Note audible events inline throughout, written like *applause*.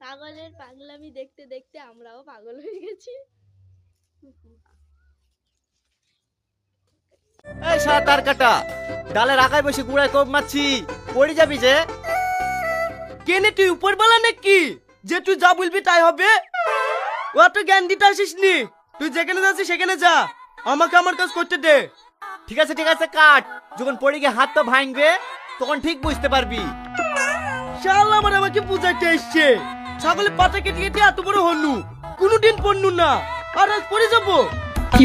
পাগলের পাগলামি দেখতে দেখতে আমরাও পাগল হয়ে গেছি। এই সারা তার কাটা, ডালের আগায় বসে গুড়ায় কোপ মারছি, পড়ে যাবি যে। কেনে তুই উপর বলা নাকি? যে তুই যা বলবি তাই হবে। অত জ্ঞান দিতে আসিস নি। তুই যেখানে যাচ্ছিস সেখানে যা। আমাকে আমার কাজ করতে দে। ঠিক আছে ঠিক আছে, কাট। যখন পড়ে গিয়ে হাত তো ভাঙবে, তখন ঠিক বুঝতে পারবি। শাল আমার আমাকে বুঝাইতে এসছে। ছাগলের পাতা কেটে কেটে এত বড় হনু। কোনোদিন পড়নু না। আর আজ পড়ে যাব। কি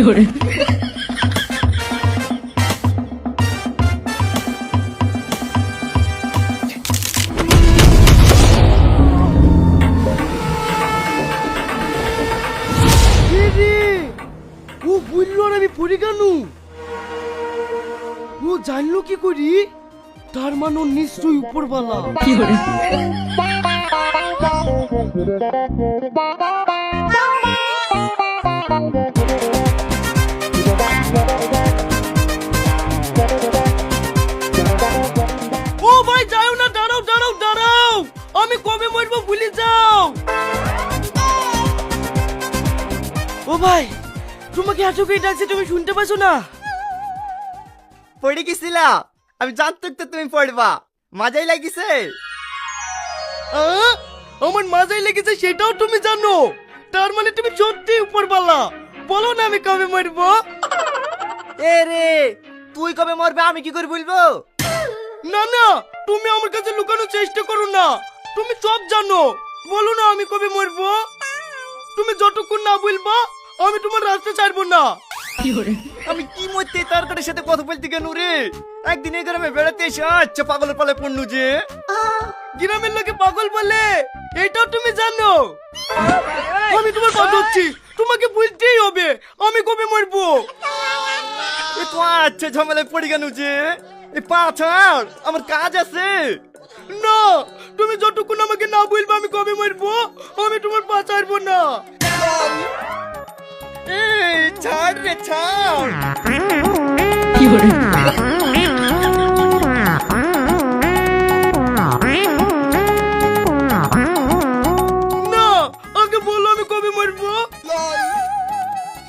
রে, ও বলল আর আমি পড়ে কেন? ও জানলো কি করি? তার মানে নিশ্চয়ই উপরওয়ালা। ও ভাই যাও না দাঁড়াও দাঁড়াও দাঁড়াও আমি কবে মরবো ভুলে যাও ও ভাই তোমাকে এত কে ডাকছে তুমি শুনতে পাচ্ছ না পড়ে গেছিলা আমি জানতো তো তুমি পড়বা মজাই লাগিছে আ? আমার মাজাই লেগেছে সেটাও তুমি জানো। তার মানে তুমি সত্যি উপরওয়ালা বলো না আমি কবে মরবো? এ রে তুই কবে মরবে আমি কি করে বলব? না না তুমি আমার কাছে লুকানোর চেষ্টা করো না। তুমি সব জানো। বলো না আমি কবে মরবো? তুমি যতক্ষণ না বলবা আমি তোমার রাস্তা ছাড়বো না। আমি কি মরতে তার কাটার সাথে কথা বলতে কেন রে? একদিন এই গ্রামে বেড়াতে এসে আচ্ছা পাগলের পালে পড়নু যে। গ্রামের লোকে পাগল বলে এটাও তুমি জানো? আমি তোমার কথা হচ্ছি তোমাকে বলতেই হবে আমি কবে মরবো? এ তো আচ্ছা ঝামেলায় পড়ে গেল যে। এ পা ছাড় আমার কাজ আছে। না তুমি যতক্ষণ আমাকে না বলবে আমি কবে মরবো আমি তোমার পা ছাড়বো না। ছাড় রে ছাড়। না আগে বলো আমি কবে মরবো।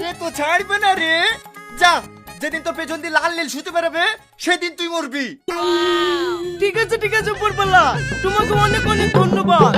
এ তো ছাড়বে না রে। যা যেদিন তোর পেছন দিয়ে লাল নীল শুতে বেরোবে সেদিন তুই মরবি। ঠিক আছে ঠিক আছে উপরবেলা তোমাকে অনেক অনেক ধন্যবাদ।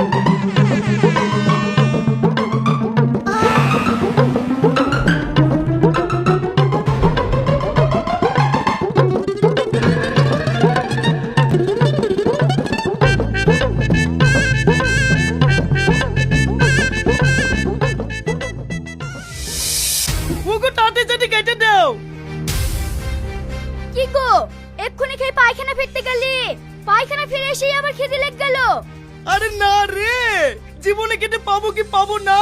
ফিরতে গেলি। পায়খানা ফিরে এসেই আবার খিদে লেগ গেল। আরে না রে জীবনে কেটে পাবো কি পাবো না?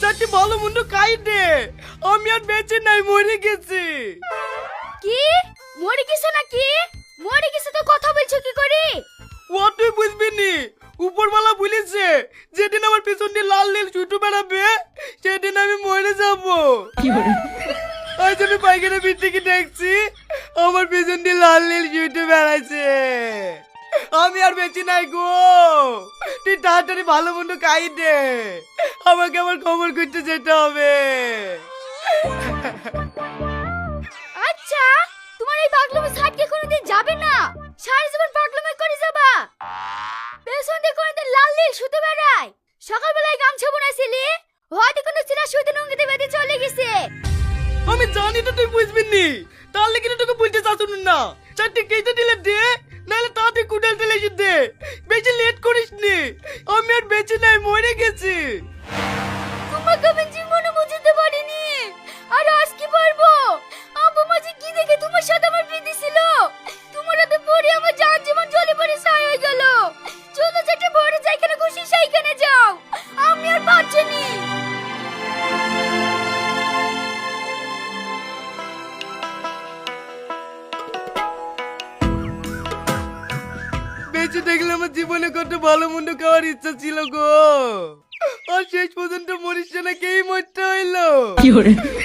চারটি ভালো মন্দ খাই দে। আমি আর বেঁচে নাই মরে গেছি। কি? মরে গেছো নাকি? মরে গেছো তো কথা বলছো কি করে? ও তুই বুঝবি নি? উপরওয়ালা বলেছে যেদিন আমার পেছন দিয়ে লাল নীল ছুটু বেড়াবে সেদিন আমি মরে যাব। আজ আমি পাইখানা বৃত্তিকে দেখছি আমার পেছন দিয়ে লাল নীল ছুটু বেড়াচ্ছে আমি আর বেঁচে নাই গো। তুই তাড়াতাড়ি ভালো মন্দ খাই দে। আমাকে আমার খবর করতে যেতে হবে। আচ্ছা তোমার এই পাগলামি সাইডকে কোনোদিন যাবে না? সারা জীবন পাগলামি করে যাবা। পেছন দিয়ে কোনোদিন লাল নীল শুতে বেড়ায়। সকালবেলায় গামছা বোনাছিলি হয়তো কোনো ছেলে শুতে নুঙ্গিতে বেঁধে চলে গেছে। আমি জানি তো তুই বুঝবি নি। তাহলে কিন্তু তোকে বলতে চাচ্ছ না। চারটে কেটে দিলে দে, নাহলে তাড়াতাড়ি কুটাল দিলে দে। বেশি লেট করিস নি, আমি আর বেঁচে নাই, মরে গেছি। তোমাকে আমি জীবনে বুঝতে পারিনি। আর আজ কি পারব? আব্বু মাঝে কি দেখে তোমার সাথে আমার প্রীতি ছিল? তোমার হাতে পড়ে আমার যান জীবন জলে পড়ে ছাই হয়ে গেল। চলো যেটা বড় যেখানে খুশি সেইখানে যাও। আমি আর পারছি দেখলে আমার জীবনে কত ভালো মন্দ খাওয়ার ইচ্ছা ছিল গো। আর শেষ পর্যন্ত মরিস না কেই মরতে হইল।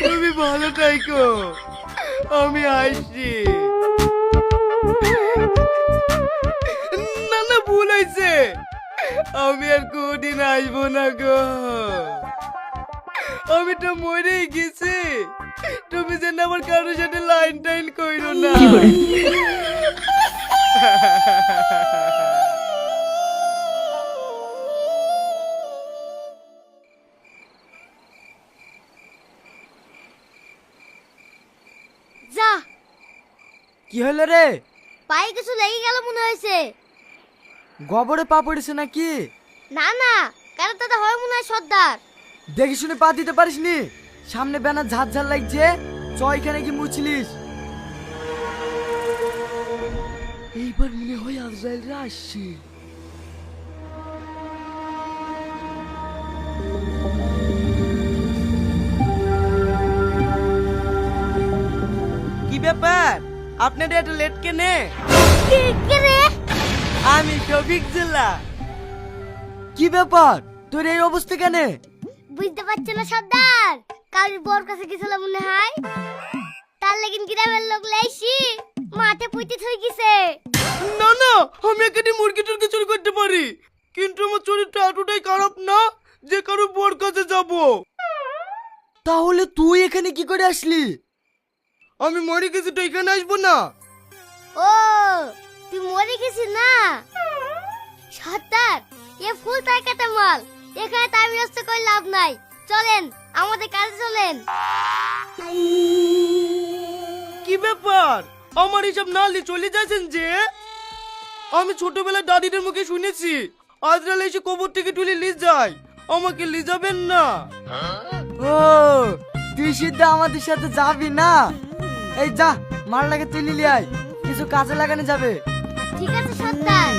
তুমি ভালো থাইকো আমি আসছি। না না ভুল হয়েছে আমি আর কোনদিন আসব না গো। আমি তো মরেই গেছি। তুমি যেন আমার কারোর সাথে লাইন টাইন কইরো না। *laughs* কি হলো রে? পায়ে কিছু লেগে গেল মনে হয়েছে। গোবরে পা পড়েছে নাকি? না না কারও দাদা হয় মনে হয় সর্দার। দেখে শুনে পা দিতে পারিস নি? সামনে ব্যানার ঝাড় ঝাড় লাগছে চ এখানে কি মুছলিস। এইবার মনে হয় আজরাইলরা আসছে। কি ব্যাপার? আপনাদের এত লেট কেনে? কে কে রে আমি শফিক জেলা। কি ব্যাপার? তোর এই অবস্থা কেন? বুঝতে পারছ না সর্দার? কারোর বর কাছে গেছিল মনে হয়। তার লেগিন গ্রামের লোক লাইছি মাঠে পুঁতে থই গেছে। না না আমি এখানে মুরগি টুরগি চুরি করতে পারি। কিন্তু আমার চরিত্র এতটাই খারাপ না যে কারও বোর কাছে যাব। তাহলে তুই এখানে কি করে আসলি? আমি মরে গেছি তো এখানে আসব না। ও তুই মরে গেছিস না? সর্দার এ ফুল তাই কাটা মাল। এখানে তাই ব্যস্ত করে লাভ নাই। চলেন আমাদের কাজে চলেন। কি ব্যাপার? আমার এসব নালি চলে যাচ্ছেন যে? আমি ছোটবেলায় দাদিদের মুখে শুনেছি আজরাল এসে কবর থেকে তুলে নিয়ে যায়। আমাকে নিয়ে যাবেন না। ও তুই সিদ্ধ আমাদের সাথে যাবি না? এই যা মালটাকে তুই লিলি আয়। কিছু কাজে লাগানো যাবে। ঠিক আছে সর্দার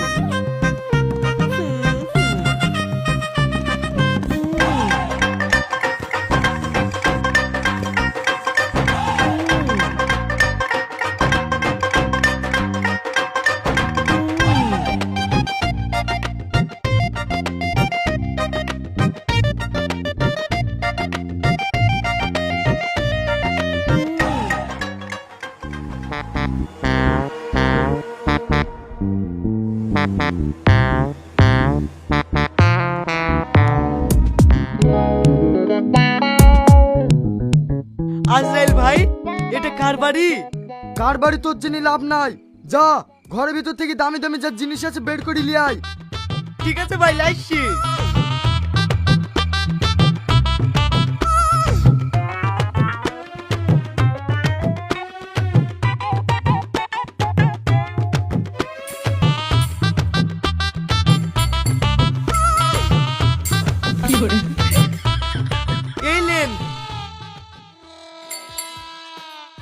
আজরাইল ভাই এটা কার বাড়ি? কার বাড়ি তোর জেনে লাভ নাই। যা ঘরের ভিতর থেকে দামি দামি যা জিনিস আছে বের করে লিয়ে আয়। ঠিক আছে ভাই লাইছি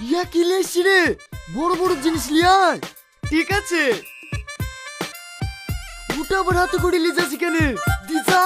ইয়া কি লেছি রে? বড় বড় জিনিস লিয়ায় ঠিক আছে। ওটা আবার হাতে করে লিজা কেন দিশা।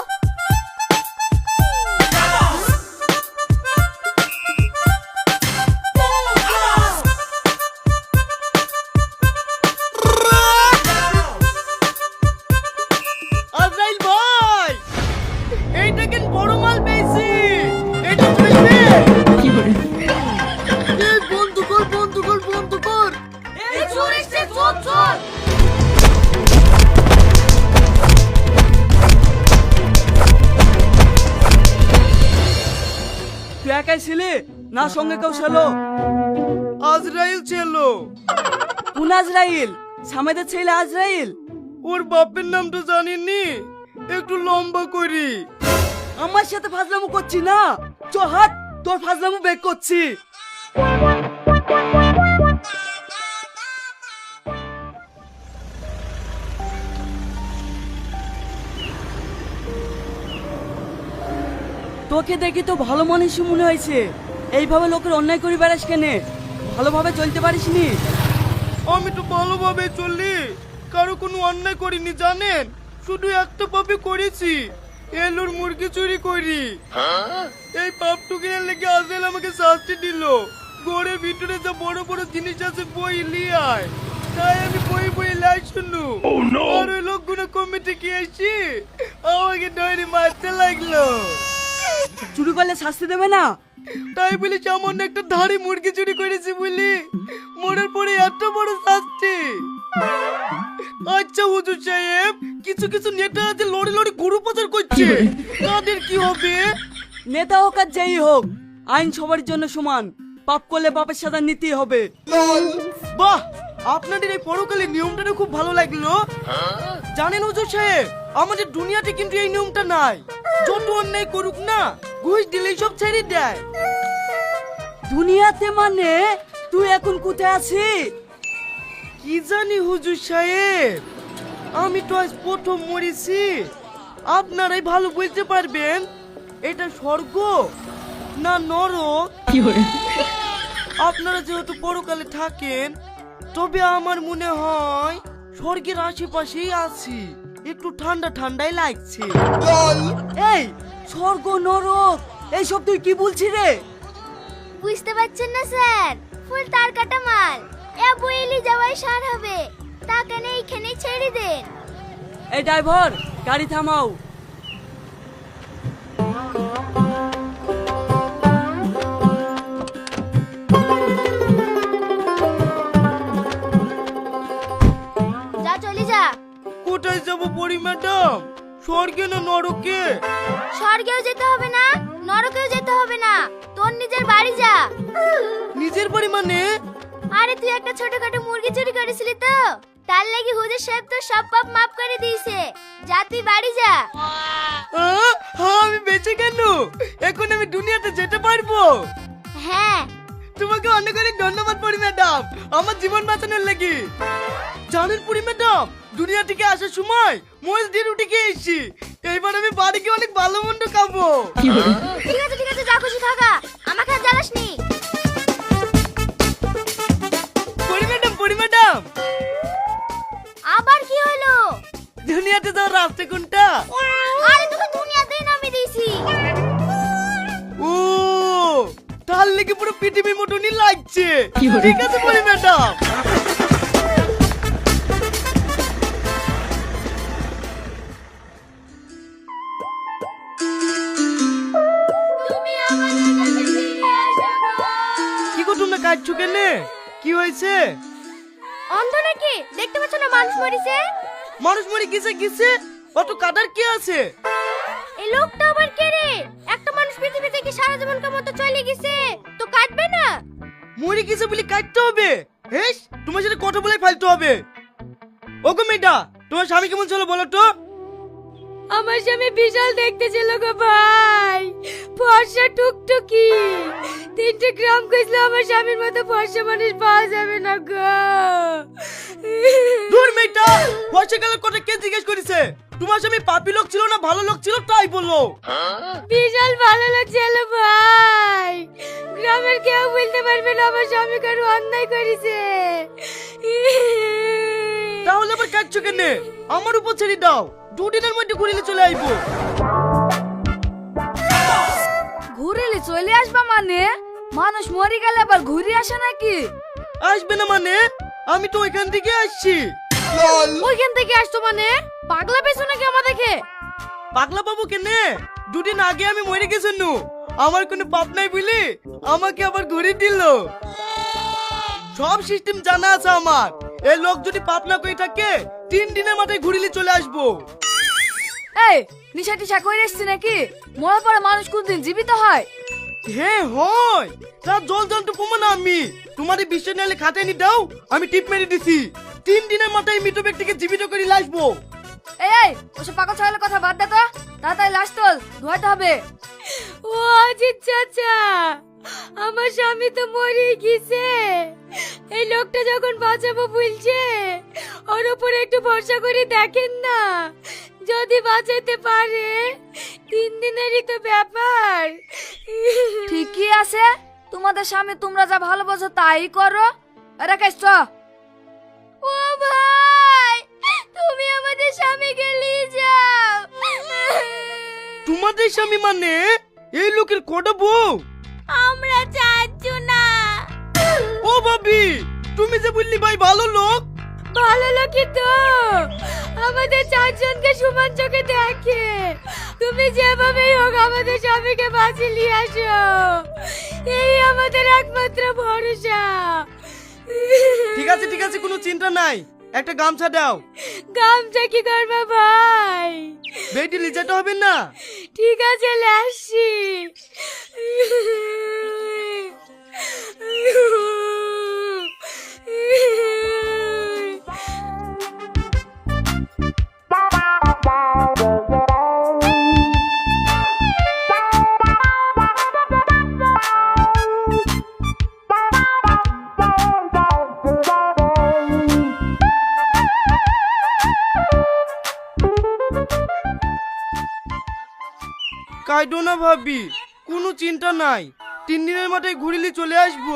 না সঙ্গে কেউ ছিল? আজরাইল ছিল। কোন আজরাইল? সামেদের ছেলে আজরাইল? ওর বাপের নাম তো জানিনি? একটু লম্বা করি। আমার সাথে ফাজলামো করছি না। চ হাত তোর ফাজলামো বেক করছি। তোকে দেখি তো ভালো মানুষই মনে হয়েছে। এইভাবে লোকের অন্যায় করি বেড়াস কেনে? ভালোভাবে চলতে পারিসনি আমি তো ভালোভাবে চলি কারও কোনো অন্যায় করিনি জানেন? শুধু একটা পাপে করেছি। এলুর মুরগি চুরি করি। এই পাপটুকিনের লেগে আজরাইল আমাকে শাস্তি দিল। ঘরের ভিতরে যা বড় বড় জিনিস আছে বই লিয়ে আয়। তাই আমি বই বই লাই শুনু আর ওই লোকগুলো কমিটি কি এসে আমাকে ধরে মারতে লাগল। চুরি করলে শাস্তি দেবে না? তাই বলি সামান্য একটা ধাড়ি মুরগি চুরি করেছি বলি মরার পরে এত বড় শাস্তি। আচ্ছা হুজুর সাহেব কিছু কিছু নেতা আছে লড়ে লড়ে গরু পাচার করছে। তাদের কি হবে? নেতা হোক আর যেই হোক আইন সবার জন্য সমান। পাপ করলে পাপের সাজা নিতেই হবে। বাহ আপনাদের এই পরকালের নিয়মটা না খুব ভালো লাগল? জানেন হুজুর সাহেব আমাদের দুনিয়াতে কিন্তু এই নিয়মটা নাই। যত অন্যায় করুক না ঘুষ দিলেই সব ছেড়ে দেয়। দুনিয়াতে মানে তুই এখন কোথায় আছিস? কি জানি হুজুর সাহেব আমি তো আজ প্রথম মরেছি। আপনারাই ভালো বলতে পারবেন এটা স্বর্গ না নরক? আপনারা যেহেতু পরকালে থাকেন তবে আমার মনে হয় স্বর্গের আশেপাশেই আছি। একটু ঠান্ডা ঠান্ডাই লাগছে। এই স্বর্গ নরক এইসব তুই কি বলছিস রে? বুঝতে পারছেন না স্যার। ফুল তার কাটা মাল এ বইলি যাওয়াই সার হবে। তাকে এইখানেই ছেড়ে দেন। এই ড্রাইভার গাড়ি থামাও। স্বর্গে না নরকে? স্বর্গেও যেতে হবে না নরকেও যেতে হবে না। তোর নিজের বাড়ি যা। নিজের বাড়ি মানে? আরে তুই একটা ছোটখাটো মুরগি চুরি করেছিলি তো। তার লাগি হুজুর সাহেব তো সব পাপ মাফ করে দিয়েছে। যা তুই বাড়ি যা। আহ, হ্যাঁ আমি বেঁচে কেন? এখন আমি দুনিয়াতে যেতে পারব। হ্যাঁ। তোমাকে অনেক অনেক ধন্যবাদ পরি ম্যাডাম আমার জীবন বাঁচানোর লাগি। জানেন পরি ম্যাডাম দুনিয়া থেকে আসার সময় মোজ দিয়ে রুটি খেয়ে এসেছি। এইবার আমি বাড়ি গিয়ে অনেক ভালো মন্দ খাব। ঠিক আছে ঠিক আছে যা খুশি থাকা। আমাকে আর জ্বালাস নি। পরি ম্যাডাম পরি ম্যাডাম। আবার কি হলো? দুনিয়াতে যাওয়ার রাস্তা কোনটা? আরে তোকে দুনিয়াতেই নামিয়ে দিয়েছি। ও তার লেগে পুরো পৃথিবীর মতনই লাগছে। ঠিক আছে পরি ম্যাডাম। কি গো তোমরা কাটছো কেন? কি হয়েছে? অন্ধ নাকি? দেখতে পাচ্ছ না মানুষ মরিছে? মানুষ মরে গেছে গেছে। অত কাটার কি আছে? এই লোকটা আবার কে রে? পৃথিবী থেকে সারা জীবন মতো চলে গেছে। তো কাটবে না? মরে গেছে বলে কাটতে হবে? হেস তোমার সাথে কথা বলে ফেলতে হবে। ওগো মেয়েটা তোমার স্বামী কেমন ছিল বলো তো? আমার স্বামী বিশাল দেখতে ছিল গো ভাই। ফর্সা টুকটুকি। তিনটে গ্রাম কইছিল আমার স্বামীর মতো ফর্সা মানুষ পাওয়া যাবে না গো। দূর মেয়েটা বর্ষাকালের কথা কে জিজ্ঞেস করেছে? তোমার স্বামী পাপি লোক ছিল না ভালো লোক ছিল তাই বলল। বিশাল ভালো লাগছিল ভাই। গ্রামের কেউ বলতে পারবে না আমার স্বামী কারও অন্যায় করেছে। তাহলে আবার কাটছো কেন? আমার উপর ছেড়ে দাও। দুদিনের মধ্যে ঘুরিলে চলে আইবো। ঘুরেলে চলে আসবা মানে? মানুষ মরে গেলে আবার ঘুরে আসে নাকি? আসবে না মানে? আমি তো ওইখান থেকে আসছি। ওইখান থেকে আসতো মানে? পাগলা পেছো নাকি আমাদেরকে? পাগলা বাবু কেনে? দুদিন আগে আমি মরে গেছি নু। আমার কোনো পাপ নাই বলি আমাকে আবার ঘুরে দিল। সব সিস্টেম জানা আছে আমার। এই লোক যদি পাপ না করে থাকে তিন দিনের মাথায় ঘুরিলে চলে আসব। এই নিশা টিশা করে এসছি নাকি? মরার পরে মানুষ কোনদিন জীবিত হয়? হ্যাঁ হয়। তার জল জল প্রমাণ আমি। তোমার এই বিশ্ব নালে খাতে নি দাও আমি টিপ মেরে দিছি। তিন দিনের মাথায় মৃত ব্যক্তিকে জীবিত করে লাসবো এই এই ওসব পাগল ছাগলের কথা বাদ দে তো। তাড়াতাড়ি লাশ তোল ধোয়াতে হবে। ও আজিত চাচা আমার স্বামী তো মরে গেছে। এই লোকটা যখন বাঁচাবো বলছে ওর উপরে একটু ভরসা করে দেখেন না। যদি বাঁচাতে পারে তিন দিনেরই তো ব্যাপার। ঠিকই আছে তোমাদের স্বামী তোমরা যা ভালোবাসো তাই করো। রাকেশ চ। ও ভাই তুমি আমাদের স্বামীকে নিয়ে যাও। তোমাদের স্বামী মানে? এই লোকের কটা বউ? আমরা চাচ্ছু না ও ভাবি তুমি যে বললি ভাই ভালো লোক। ভালো লোকই তো। আমাদের চারজনকে সমান চোখে দেখে। তুমি যেভাবেই হোক আমাদের স্বামীকে বাঁচিয়ে নিয়ে আসো। এই আমাদের একমাত্র ভরসা। ঠিক আছে ঠিক আছে কোনো চিন্তা নাই। একটা গামছা দাও। গামছা কি করবে ভাই? বেটি লিচাতে হবে না? ঠিক আছে লাসি *laughs* ভাবি কোনো চিন্তা নাই। তিন দিনের মাথায় ঘুরিলি চলে আসব।